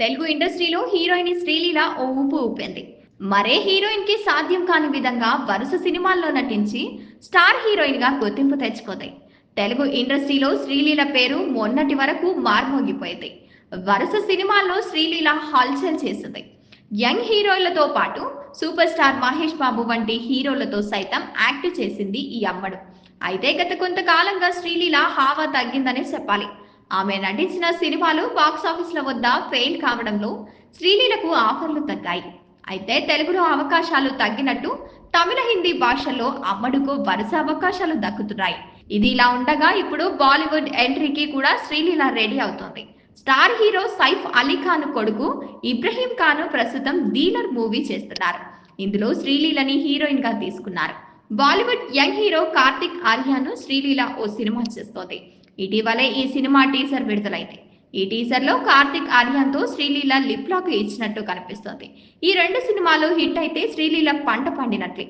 తెలుగు ఇండస్ట్రీలో హీరోయిన్ శ్రీలీల ఓ ఊపు ఊపింది. మరే హీరోయిన్కి సాధ్యం కాని విధంగా వరుస సినిమాల్లో నటించి స్టార్ హీరోయిన్గా గుర్తింపు తెచ్చుకుంది. తెలుగు ఇండస్ట్రీలో శ్రీలీల పేరు మొన్నటి వరకు మార్మోగిపోయింది. వరుస సినిమాల్లో శ్రీలీల హల్చల్ చేసింది. యంగ్ హీరోయిన్లతో పాటు సూపర్ స్టార్ మహేష్ బాబు వంటి హీరోలతో సైతం యాక్ట్ చేసింది ఈ అమ్మడు. అయితే గత కొంతకాలంగా శ్రీలీల హావా తగ్గిందనే చెప్పాలి. ఆమె నటించిన సినిమాలు బాక్సాఫీస్ల వద్ద ఫెయిల్ కావడంలో శ్రీలీలకు ఆఫర్లు తగ్గాయి. అయితే తెలుగులో అవకాశాలు తగ్గినట్టు తమిళ హిందీ భాషల్లో అమ్మడుకు వరుస అవకాశాలు దక్కుతున్నాయి. ఇది ఇలా ఉండగా ఇప్పుడు బాలీవుడ్ ఎంట్రీకి కూడా శ్రీలీల రెడీ అవుతోంది. స్టార్ హీరో సైఫ్ అలీ ఖాన్ కొడుకు ఇబ్రహీం ఖాన్ ప్రస్తుతం డీలర్ మూవీ చేస్తున్నారు. ఇందులో శ్రీలీలని హీరోయిన్గా తీసుకున్నారు. బాలీవుడ్ యంగ్ హీరో కార్తిక్ ఆర్యాను శ్రీలీల ఓ సినిమా చేస్తోంది. ఇటీవలే ఈ సినిమా టీజర్ విడుదలైంది. ఈ టీజర్లో కార్తిక్ ఆర్యన్తో శ్రీలీల లిప్ లాక్ ఇచ్చినట్టు కనిపిస్తోంది. ఈ రెండు సినిమాలు హిట్ అయితే శ్రీలీల పంట పండినట్లే.